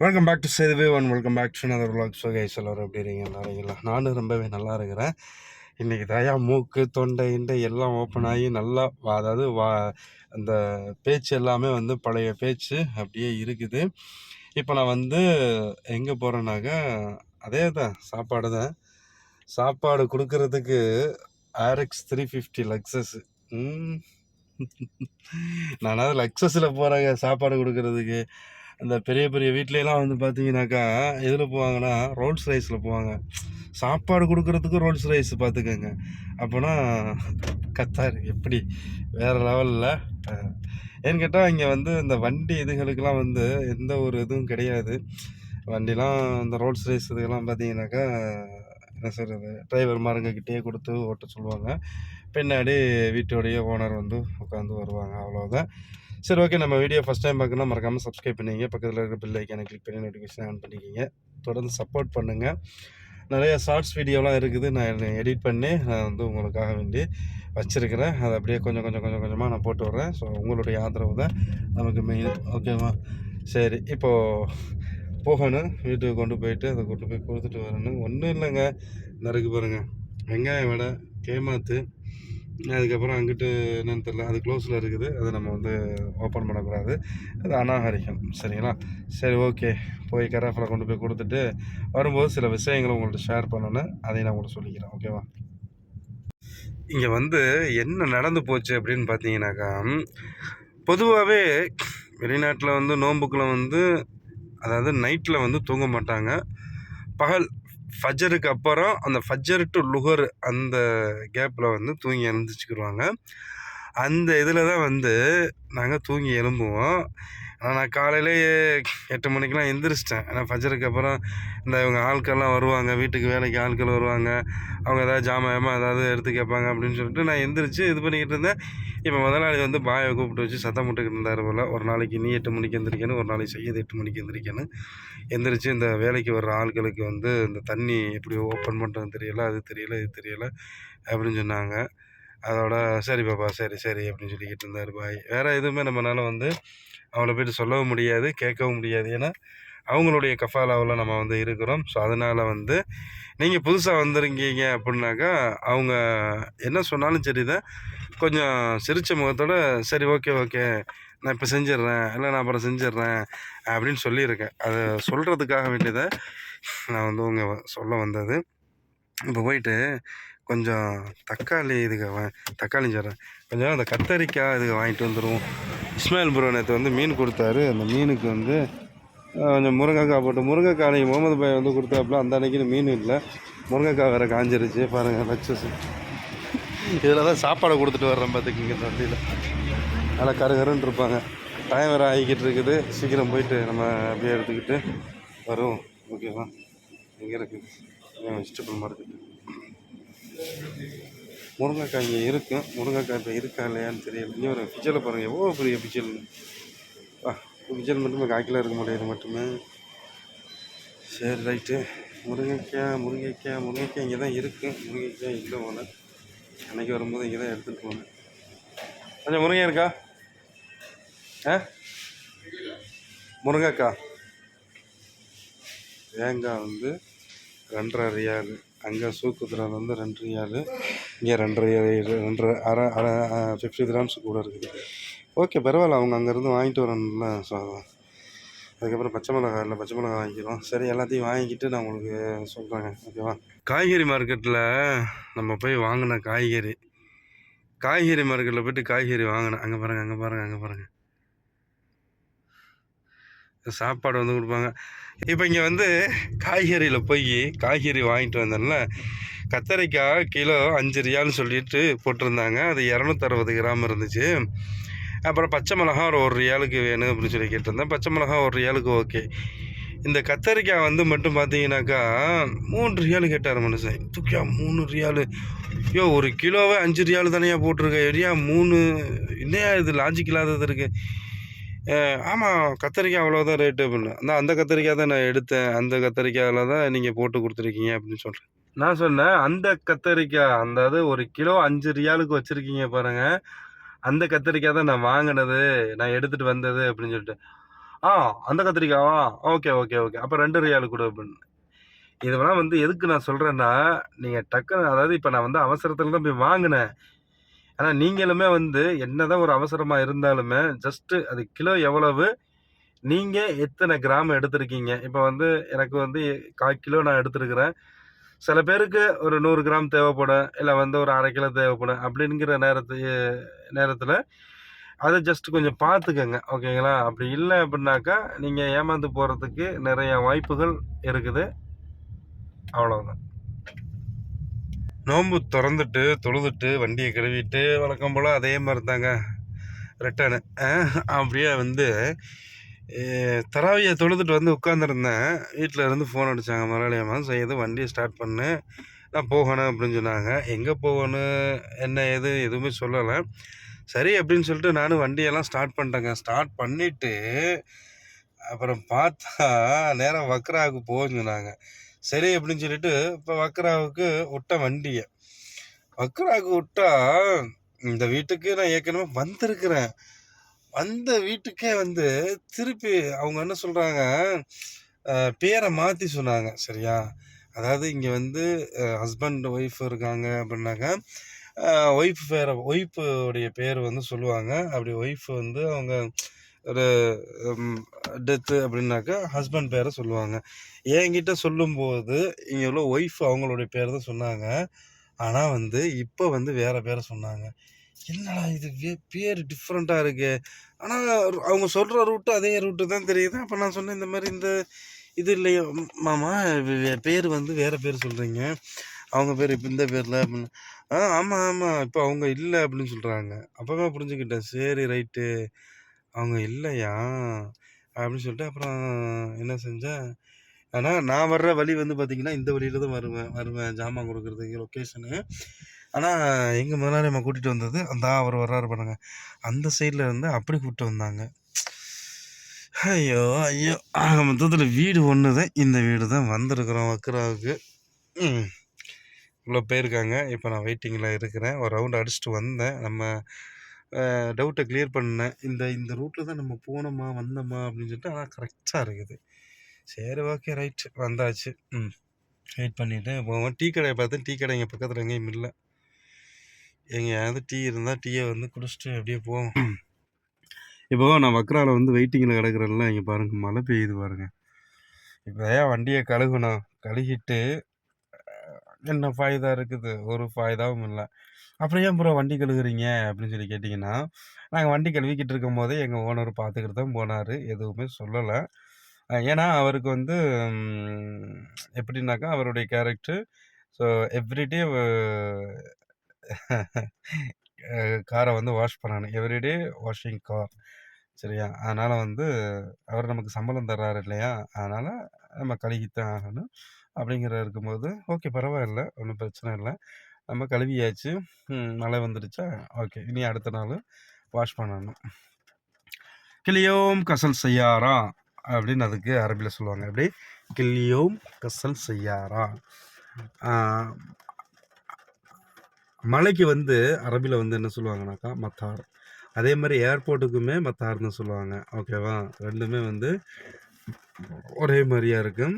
Welcome back to சேதுவே one welcome back to another vlog. So guys எல்லோரும் எப்படி இருக்கீங்க? நல்லா இருக்கீங்களா? நானும் ரொம்பவே நல்லா இருக்கிறேன். இன்றைக்கி தயா மூக்கு தொண்டை இண்டை எல்லாம் ஓப்பன் ஆகி நல்லா அதாவது வா அந்த பேச்சு எல்லாமே வந்து பழைய பேச்சு அப்படியே இருக்குது. இப்போ நான் வந்து எங்கே போகிறேன்னாக்கா அதே தான் சாப்பாடு தான். சாப்பாடு கொடுக்கறதுக்கு ஆர்எக்ஸ் த்ரீ ஃபிஃப்டி லக்ஸஸ் நானாவது லக்ஸஸில் போகிறேங்க சாப்பாடு கொடுக்கறதுக்கு. அந்த பெரிய பெரிய வீட்லலாம் வந்து பார்த்தீங்கன்னாக்கா எதில் போவாங்கன்னா ரோல்ஸ் ரைஸில் போவாங்க. சாப்பாடு கொடுக்குறதுக்கு ரோல்ஸ் ரைஸ் பார்த்துக்கோங்க அப்போனா கத்தார் எப்படி? வேறு லெவலில் ஏன்னு கேட்டால் இங்கே வந்து இந்த வண்டி இதுகளுக்கெல்லாம் வந்து எந்த ஒரு இதுவும் கிடையாது. வண்டிலாம் இந்த ரோல்ஸ் ரைஸ் இதுக்கெல்லாம் பார்த்தீங்கன்னாக்கா என்ன சொல்கிறது டிரைவர் மாருங்கக்கிட்டே கொடுத்து ஓட்ட சொல்லுவாங்க. பின்னாடி வீட்டோடைய ஓனர் வந்து உட்காந்து வருவாங்க அவ்வளோதான் சரி ஓகே. நம்ம வீடியோ ஃபஸ்ட் டைம் பார்க்கணும் மறக்காமல் சப்ஸ்கிரைப் பண்ணிங்க பக்கத்தில் இருக்கிற பில் ஐக்கானை கிளிக் பண்ணி நோட்டிஃபிகேஷன் ஆன் பண்ணிக்கிங்க. தொடர்ந்து சப்போர்ட் பண்ணுங்கள் நிறைய ஷார்ட்ஸ் வீடியோலாம் இருக்குது. நான் எடிட் பண்ணி நான் வந்து உங்களுக்காக வேண்டி வச்சுருக்கிறேன். அதை அப்படியே கொஞ்சம் கொஞ்சம் கொஞ்சம் கொஞ்சமாக நான் போட்டு விட்றேன். ஸோ உங்களுடைய ஆதரவு தான் நமக்கு மெயின் ஓகேவா சரி இப்போது போகணும். வீட்டுக்கு கொண்டு போயிட்டு அதை கொண்டு போய் கொடுத்துட்டு வரணும். ஒன்றும் இல்லைங்க. நறுக்கு பாருங்கள் வெங்காயம் வடை கேமாத்து அதுக்கப்புறம் அங்கிட்டு என்னென்னு தெரியல. அது க்ளோஸில் இருக்குது. அதை நம்ம வந்து ஓப்பன் பண்ணக்கூடாது. அது அநாகரிகம். சரிங்களா? சரி ஓகே போய் கராஃபில் கொண்டு போய் கொடுத்துட்டு வரும்போது சில விஷயங்களை உங்கள்கிட்ட ஷேர் பண்ணணும். அதையும் நான் உங்களுக்கு சொல்லிக்கிறேன். ஓகேவா இங்கே வந்து என்ன நடந்து போச்சு அப்படின்னு பார்த்தீங்கன்னாக்கா பொதுவாகவே வெளிநாட்டில் வந்து நோன்புக்குள்ள வந்து அதாவது நைட்டில் வந்து தூங்க மாட்டாங்க. பகல் ஃபஜருக்கு அப்புறம் அந்த ஃபஜர் டு லுகர் அந்த கேப்பில் வந்து தூங்கி எழுந்திரிச்சிக்கிடுவாங்க அந்த இதில் தான் வந்து நாங்கள் தூங்கி எழும்புவோம். ஆனால் நான் காலையிலேயே எட்டு மணிக்கெலாம் எந்திரிச்சிட்டேன். ஆனால் ஃபஜருக்கு அப்புறம் இந்த இவங்க ஆட்கள்லாம் வருவாங்க வீட்டுக்கு வேலைக்கு ஆட்கள் வருவாங்க. அவங்க ஏதாவது ஜாமாயமா ஏதாவது எடுத்து கேட்பாங்க அப்படின்னு சொல்லிட்டு நான் எந்திரிச்சு இது பண்ணிக்கிட்டு இருந்தேன். இப்போ முதலாளி வந்து பாயை கூப்பிட்டு வச்சு சத்தம் போட்டுக்கிட்டு இருந்தார் போல். ஒரு நாளைக்கு நீ எட்டு மணிக்கு எந்திரிக்கணும் ஒரு நாளைக்கு செய்யது எட்டு மணிக்கு எந்திரிக்கணும். எந்திரிச்சு இந்த வேலைக்கு வர்ற ஆட்களுக்கு வந்து இந்த தண்ணி எப்படி ஓப்பன் பண்ணுறது தெரியல அது தெரியல இது தெரியல அப்படின்னு சொன்னாங்க. அதோட சரி பாப்பா சரி சரி அப்படின்னு சொல்லிக்கிட்டு இருந்தார் பாய். வேறு எதுவுமே நம்மளால் வந்து அவங்கள போய்ட்டு சொல்லவும் முடியாது கேட்கவும் முடியாது. ஏன்னா அவங்களுடைய கஃபாலாவில் நம்ம வந்து இருக்கிறோம். ஸோ அதனால் வந்து நீங்கள் புதுசாக வந்திருக்கீங்க அப்படின்னாக்கா அவங்க என்ன சொன்னாலும் சரி தான் கொஞ்சம் சிரித்த முகத்தோட சரி ஓகே ஓகே நான் இப்போ செஞ்சிடுறேன். இல்லை நான் அப்புறம் செஞ்சிடுறேன் அப்படின்னு சொல்லியிருக்கேன். அதை சொல்கிறதுக்காக வேண்டியதை நான் வந்து உங்கள் சொல்ல வந்தது. இப்போ போயிட்டு கொஞ்சம் தக்காளி இதுக்கு வா தக்காளி சொல்கிறேன் கொஞ்சம் அந்த கத்தரிக்காய் இதுக்கு வாங்கிட்டு வந்துடுவோம் இஸ்மாயில் ப்ரோ நேற்று வந்து மீன் கொடுத்தாரு. அந்த மீனுக்கு வந்து கொஞ்சம் முருங்கைக்காய் போட்டு முருங்கைக்காய் அன்றைக்கி முகமது பாய் வந்து கொடுத்தாப்புல அந்த அன்னைக்கு மீன் இல்லை. முருங்கைக்காய் வேறு காஞ்சிருச்சு. பாருங்கள் லக்ஸஸ் இதில் தான் சாப்பாடை கொடுத்துட்டு வர்றேன் பார்த்துக்கிங்க இந்த வண்டியில். நல்லா கருகருன்னு இருப்பாங்க. டைம் வேறு ஆகிக்கிட்டு இருக்குது. சீக்கிரம் போயிட்டு நம்ம அப்படியே எடுத்துக்கிட்டு வருவோம். ஓகேவா? இங்கே இருக்குது வெஜிடபிள் மார்க்கெட் முருங்கைக்காய் இங்கே இருக்கும் முருங்கைக்காய் இப்போ இருக்கா இல்லையான்னு தெரியல. இங்கே ஒரு பிச்சலை பாருங்கள் எவ்வளோ பெரிய பிச்சல் வா பிச்சல் மட்டுமே காய்க்கில் இருக்க முடியாது மட்டுமே. சரி ரைட்டு. முருங்கைக்காய் முருங்கைக்காய் முருங்கைக்காய் இங்கே தான் இருக்குது முருங்கைக்காய் இல்லை போனேன் அன்னைக்கு வரும்போது இங்கே தான் எடுத்துகிட்டு போனேன் கொஞ்சம் முருங்கை இருக்கா? ஆ? முருங்கைக்காய் தேங்காய் வந்து ரெண்டரை ரியாலு அங்கே சூக்கு திரால் வந்து ரெண்டு ஏழு இங்கே ரெண்டரை ரெண்டரை அரை அரை ஃபிஃப்டி கிராம்ஸ் கூட இருக்குது. ஓகே பரவாயில்ல அவங்க அங்கேருந்து வாங்கிட்டு வரணும்ல ஸோ அதுக்கப்புறம் பச்சை மிளகா இல்லை பச்சை மிளகா வாங்கிக்கிறோம். சரி எல்லாத்தையும் வாங்கிக்கிட்டு நான் உங்களுக்கு சொல்கிறேங்க ஓகேவா காய்கறி மார்க்கெட்டில் நம்ம போய் வாங்கின காய்கறி காய்கறி மார்க்கெட்டில் போயிட்டு காய்கறி வாங்கினேன் அங்கே பாருங்கள் அங்கே பாருங்கள் அங்கே பாருங்கள் சாப்பாடு வந்து கொடுப்பாங்க. இப்போ இங்கே வந்து காய்கறியில் போய் காய்கறி வாங்கிட்டு வந்தேன்ல. கத்தரிக்காய் கிலோ அஞ்சு ரியால்னு சொல்லிட்டு போட்டிருந்தாங்க. அது இரநூத்தறுபது கிராம் இருந்துச்சு. அப்புறம் பச்சை மிளகா ஒரு ஒரு ரியாலுக்கு வேணும் அப்படின்னு சொல்லி கேட்டிருந்தேன். பச்சை மிளகா ஒரு ரியாலுக்கு ஓகே. இந்த கத்தரிக்காய் வந்து மட்டும் பார்த்தீங்கன்னாக்கா மூணு ரியாலு கேட்டார் மனுஷன். தூக்கியா மூணு ரியாலு. ஐயோ ஒரு கிலோவே அஞ்சு ரியாலு தனியாக போட்டிருக்க. எரியா மூணு. என்னையா இது லாஜிக் இல்லாதது இருக்குது ஆமாம் கத்திரிக்காய் அவ்வளோதான் ரேட்டு அப்படின்னு அந்த அந்த கத்திரிக்காய் தான் நான் எடுத்தேன். அந்த கத்திரிக்காயில் தான் நீங்கள் போட்டு கொடுத்துருக்கீங்க அப்படின்னு சொல்கிறேன் நான் சொன்னேன் அந்த கத்திரிக்காய் அந்த அது ஒரு கிலோ அஞ்சு ரியாலுக்கு வச்சுருக்கீங்க பாருங்கள் அந்த கத்திரிக்காய் தான் நான் வாங்கினது நான் எடுத்துகிட்டு வந்தது அப்படின்னு சொல்லிட்டு. ஆ அந்த கத்திரிக்காவா? Okay okay okay. அப்போ ரெண்டு ரியாலு கொடு அப்படின்னு. இதெல்லாம் வந்து எதுக்கு நான் சொல்கிறேன்னா நீங்கள் டக்குன்னு அதாவது இப்போ நான் வந்து அவசரத்தில் தான் போய் வாங்கினேன். ஆனால் நீங்களுமே வந்து என்னதான் ஒரு அவசரமாக இருந்தாலுமே ஜஸ்ட்டு அது கிலோ எவ்வளவு? நீங்கள் எத்தனை கிராம் எடுத்திருக்கீங்க? இப்போ வந்து எனக்கு வந்து கால் கிலோ நான் எடுத்திருக்கிறேன். சில பேருக்கு ஒரு நூறு கிராம் தேவைப்படும். இல்லை வந்து ஒரு அரை கிலோ தேவைப்படும். அப்படிங்கிற நேரத்து நேரத்தில் அதை ஜஸ்ட் கொஞ்சம் பார்த்துக்கோங்க. ஓகேங்களா? அப்படி இல்லை அப்படின்னாக்கா நீங்கள் ஏமாந்து போகிறதுக்கு நிறைய வாய்ப்புகள் இருக்குது. அவ்வளோதான் நோன்பு திறந்துட்டு தொழுதுட்டு வண்டியை கழுவிட்டு வழக்கம் போல் அதே மாதிரி தாங்க ரிட்டர்னு அப்படியே வந்து தராவியை தொழுதுட்டு வந்து உட்காந்துருந்தேன் வீட்டில் இருந்து ஃபோன் அடித்தாங்க மலையாளமாக செய்யுது வண்டியை ஸ்டார்ட் பண்ணு. நான் போகணும் அப்படின்னு சொன்னாங்க. எங்கே போகணும்? என்ன ஏது எதுவுமே சொல்லலை. சரி அப்படின்னு சொல்லிட்டு நானும் வண்டியெல்லாம் ஸ்டார்ட் பண்ணிட்டேங்க. ஸ்டார்ட் பண்ணிவிட்டு அப்புறம் பார்த்தா நேராக வக்ராவுக்கு போகணுன்னாங்க சொன்னாங்க. சரி அப்படின்னு சொல்லிட்டு இப்போ வக்ராவுக்கு விட்ட வண்டியை. வக்ராவுக்கு விட்டா இந்த வீட்டுக்கு நான் ஏற்கனவே வந்திருக்கிறேன். வந்த வீட்டுக்கே வந்து திருப்பி அவங்க என்ன சொல்கிறாங்க பேரை மாற்றி சொன்னாங்க. சரியா? அதாவது இங்கே வந்து ஹஸ்பண்ட் ஒய்ஃப் இருக்காங்க அப்படின்னாக்கா ஒய்ஃப் பேரை ஒய்ஃபுடைய பேர் வந்து சொல்லுவாங்க. அப்படி ஒய்ஃப் வந்து அவங்க ஒரு டெத்து அப்படின்னாக்கா ஹஸ்பண்ட் பேரை சொல்லுவாங்க. என்கிட்ட சொல்லும்போது இங்கே உள்ள ஒய்ஃப் அவங்களுடைய பேர் தான் சொன்னாங்க. ஆனால் வந்து இப்போ வந்து வேறு பேரை சொன்னாங்க. என்னடா இது வே பேர் டிஃப்ரெண்ட்டாக இருக்கு. ஆனால் அவங்க சொல்கிற ரூட்டு அதே ரூட்டு தான் தெரியுது. அப்போ நான் சொன்னேன் இந்த மாதிரி இந்த இது இல்லையா. மாமா பேர் வந்து வேறு பேர் சொல்கிறீங்க அவங்க பேர் இப்போ இந்த பேரில் அப்படின்னு. ஆ ஆமாம் ஆமாம் இப்போ அவங்க இல்லை அப்படின்னு சொல்கிறாங்க அப்போவே புரிஞ்சுக்கிட்டேன். சரி ரைட்டு அவங்க இல்லையா? அப்படின்னு சொல்லிட்டு அப்புறம் என்ன செஞ்சேன்? ஆனால் நான் வர்ற வழி வந்து பார்த்திங்கன்னா இந்த வழியில தான் வருவேன். வருவேன். ஜாமான் கொடுக்குறதுக்கு லொக்கேஷனு ஆனால் எங்கள் முதலாளி நம்ம கூட்டிகிட்டு வந்தது அந்த அவர் வர்றாரு பாருங்க. அந்த சைடில் இருந்து அப்படி கூப்பிட்டு வந்தாங்க. ஐயோ ஐயோ. ஆக மொத்தத்தில் வீடு ஒன்று தான் இந்த வீடு தான் வந்திருக்கிறோம் வக்கராவுக்கு. இவ்வளோ போயிருக்காங்க இப்போ நான் வெயிட்டிங்கில் இருக்கிறேன். ஒரு ரவுண்ட் அடிச்சுட்டு வந்தேன். நம்ம டவுட்டை கிளியர் பண்ணேன் இந்த இந்த ரூட்டில் தான் நம்ம போனோமா வந்தோமா அப்படின்னு சொல்லிட்டு ஆனால் கரெக்டாக இருக்குது. சரி ஓகே ரைட் வந்தாச்சு. ம். வெயிட் பண்ணிவிட்டு போவோம் டீ கடையை பார்த்தேன் டீ கடை இங்கே பக்கத்தில் எங்கேயும் இல்லை. எங்கேயாவது டீ இருந்தால் டீயை வந்து குடிச்சிட்டு அப்படியே போவோம் இப்போ நான் வக்ராவில் வந்து வெயிட்டிங்கில் கிடக்குறேன்ல இங்கே பாருங்கள் மழை பெய்யுது பாருங்கள் இப்போ ஏன் வண்டியை கழுகுனா கழுகிட்டு என்ன ஃபாய்தா இருக்குது. ஒரு ஃபாய்தாவும் இல்லை. அப்புறம் ஏன் ப்ரோ வண்டி கழுகுறீங்க அப்படின்னு சொல்லி கேட்டிங்கன்னா நாங்கள் வண்டி கழுவிக்கிட்டு இருக்கும் போதே எங்கள் ஓனர் பார்த்துக்கிட்டு தான் போனார். எதுவுமே சொல்லலை. ஏன்னா அவருக்கு வந்து எப்படின்னாக்கா அவருடைய கேரக்டர் ஸோ எவ்ரிடே காரை வந்து வாஷ் பண்ணணும். எவ்ரிடே வாஷிங் கார் சரியா? அதனால் வந்து அவர் நமக்கு சம்பளம் தர்றாரு இல்லையா? அதனால் நம்ம கழுகித்தான் ஆகணும். அப்படிங்கிற இருக்கும்போது ஓகே பரவாயில்ல. ஒன்றும் பிரச்சனை இல்லை. நம்ம கழுவியாச்சு. மழை வந்துடுச்சா? ஓகே. இனி அடுத்த நாள் வாஷ் பண்ணணும். கிளியோம் கசல் செய்யாரா? அப்படின்னு அதுக்கு அரபியில் சொல்லுவாங்க. அப்படி கிளியோம் கசல் செய்யாரா? மலைக்கு வந்து அரபியில் வந்து என்ன சொல்லுவாங்கனாக்கா? மத்தார். அதே மாதிரி ஏர்போர்ட்டுக்குமே மத்தார்னு சொல்லுவாங்க. ஓகேவா? ரெண்டுமே வந்து ஒரே மாதிரியாக இருக்கும்.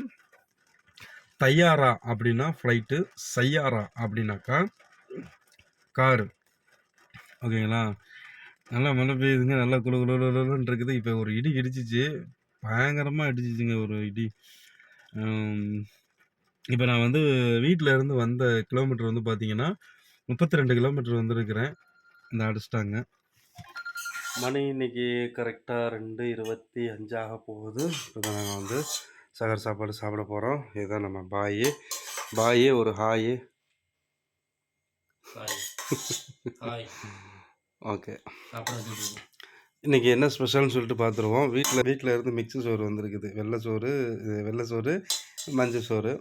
தையாரா அப்படின்னா ஃப்ளைட்டு சையாரா அப்படின்னாக்கா காரு ஓகேங்களா நல்லா மழை பெய்யுதுங்க. நல்லா குளு குளு இருக்குது. இப்போ ஒரு இடி இடிச்சிச்சு. பயங்கரமாக அடிச்சிச்சுங்க ஒரு இடி. இப்போ நான் வந்து வீட்டில் இருந்து வந்த கிலோமீட்டர் வந்து பார்த்தீங்கன்னா முப்பத்தி ரெண்டு கிலோமீட்டர் வந்திருக்கிறேன். இந்த அடிச்சிட்டாங்க. மணி இன்னைக்கு கரெக்டாக ரெண்டு இருபத்தி அஞ்சாக போகுது. இப்போ நாங்கள் வந்து சகர் சாப்பாடு சாப்பிட போகிறோம் இதுதான் நம்ம பாய். பாய் ஒரு ஹாய் ஓகே இன்றைக்கி என்ன ஸ்பெஷல்னு சொல்லிட்டு பார்த்துருவோம். வீட்டில் வீட்டில் இருந்து மிக்ஸி சோறு வந்திருக்குது. வெள்ளை சோறு வெள்ளை சோறு மஞ்சள் சோறு.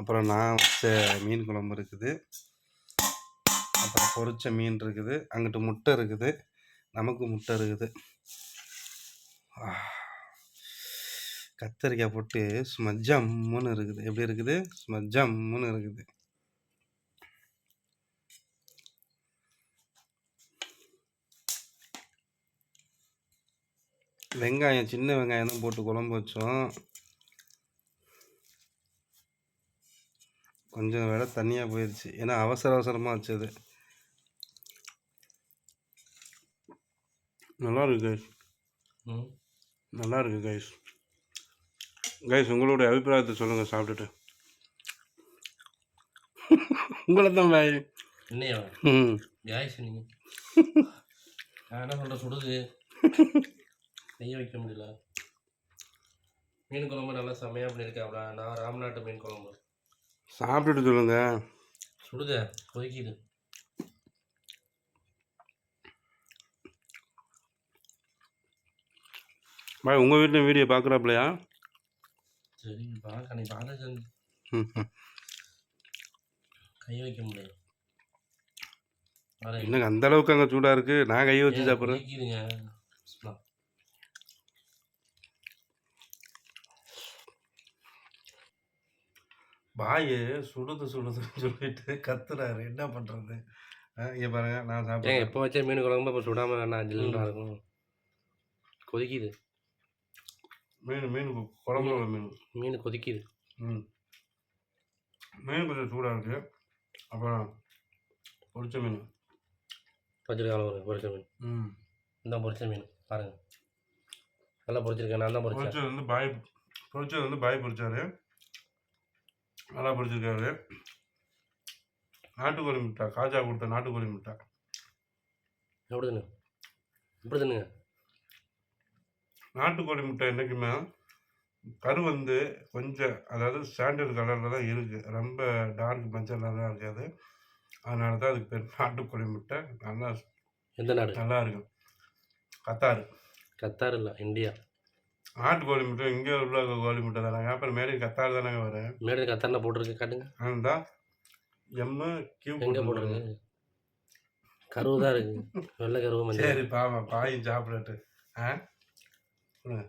அப்புறம் நான் வச்ச மீன் குழம்பு இருக்குது. அப்புறம் பொரிச்ச மீன் இருக்குது. அங்கிட்டு முட்டை இருக்குது. நமக்கு முட்டை இருக்குது. கத்தரிக்காய் போட்டு சும்மா ஜம்முன்னு இருக்குது. எப்படி இருக்குது? சும்மா ஜம்முன்னு இருக்குது. வெங்காயம் சின்ன வெங்காயம் தான் போட்டு குழம்பு வச்சோம். கொஞ்சம் விட தண்ணியாக போயிடுச்சு ஏன்னா அவசர அவசரமாக வச்சது. நல்லா இருக்கு கைஸ் நல்லா இருக்கு கைஸ் கைஸ் உங்களுடைய அபிப்பிராயத்தை சொல்லுங்கள் சாப்பிட்டுட்டு. உங்களை தான் பாய் என்னையா? ம். யாய்ஸ் நீங்க. நான் என்ன சொல்கிறேன் சுடுது. நெய்ய வைக்க முடியல. மீன் குழம்பு நல்லா செமையாக பண்ணியிருக்காப்ல நான் ராம்நாட்டு மீன் குழம்பு. சாப்பிட்டுட்டு சொல்லுங்கள் சுடுத கொதிக்குது. பாய் உங்கள் வீட்டில் வீடியோ பார்க்குறாப்லையா சரி பார்க்க நீ பார்த்து செஞ்சு ம். கை வைக்க முடியல. பாரு, என்னங்க அந்த அளவுக்கு அங்கே சூடாக இருக்குது நான் கையை வச்சு சாப்பிட்றேன். பாய் சுடுது சுடுதுன்னு சொல்லிட்டு கத்துறாரு. என்ன பண்ணுறது இங்கே பாருங்க நான் சாப்பிட்றேன். எப்போ வச்ச மீன் குழம்பு இப்போ சுடாமல் வேணாம் ஜில்லுன்றா இருக்கும். கொதிக்குது. மீன் மீன் குழம்புல உள்ள மீன். மீன் கொதிக்குது. ம். மீன் கொஞ்சம் சூடாக இருக்குது அப்புறம் பொரிச்ச மீன். வச்சிருக்காங்க ஒரு பொரிச்ச மீன். ம். இந்த பொரிச்ச மீன் பாருங்க. நல்லா பொரிச்சிருக்கேன் நான் தான் பொரிச்சது வந்து பாய் பொரிச்சது வந்து பாய் பொரிச்சாரு. நல்லா பொரிச்சிருக்காரு. நாட்டுக்கோழி முட்டை காஜா கொடுத்த நாட்டுக்கோழி முட்டை. எப்படி தின்னு எப்படி தின்னுங்க? நாட்டுக்கோழி முட்டை என்றைக்குமே கரு வந்து கொஞ்சம் அதாவது ஸ்டாண்டர்ட் கலரில் தான் இருக்குது ரொம்ப டார்க் மஞ்சள்லாம் இருக்காது. அதனால தான் அதுக்கு பேர் நாட்டுக்கோழி முட்டை. நல்லா எந்த நாடு? நல்லா இருக்கும் கத்தாரு. கத்தார் இல்லை இந்தியா. நாட்டுக்கோழி முட்டை இங்கே உள்ள கோழி முட்டை தானே. அப்புறம் மேலே கத்தாரு தானே வரும் மேடம் கத்தாரில் போட்டிருக்கு காட்டுங்க. அதுதான் எம்மு கியூ எங்கே போட்டிருக்கு. கருவு தான் இருக்கு. வெள்ளை கருவு சரி பாவம் பாயும் சாப்பிடட்டு. ஆ? சொல்லுங்க